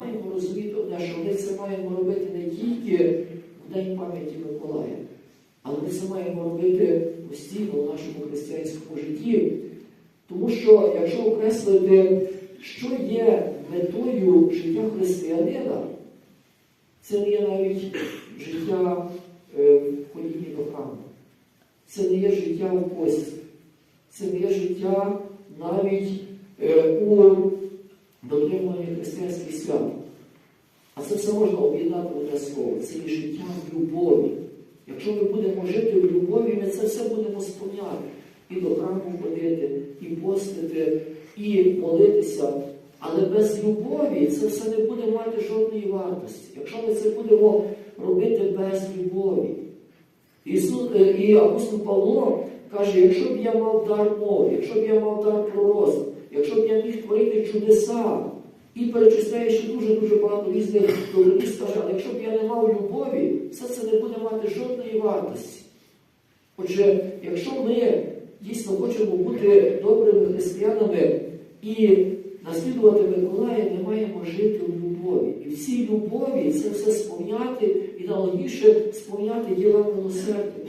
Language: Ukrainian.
Маємо розуміти що ми це маємо робити не тільки в День пам'яті Миколая, але ми це маємо робити постійно в нашому християнському житті. Тому що, якщо окреслити, що є метою життя християнина, це не є навіть життя е, в ходінні до храму. Це не є життя у пості. Це не є життя навіть е, у дотриманні християнських свят. А це все можна об'єднати в одне слово. Це є життя в любові. Якщо ми будемо жити в любові, ми це все будемо сповняти. І до храму ходити, і постити, і молитися. Але без любові це все не буде мати жодної вартості. Якщо ми це будемо робити без любові. Ісус, е, і апостол Павло каже, якщо б я мав дар мови, якщо б я мав дар пророцтва, якщо б я міг творити чудеса, і перечисляє ще дуже-дуже багато різних добродій, каже, але якщо б я не мав любові, все це не буде мати жодної вартості. Отже, якщо ми дійсно хочемо бути добрими християнами і наслідувати Миколая, ми маємо жити в любові. І в цій любові це все сповняти і найголовніше сповняти діла милосердя.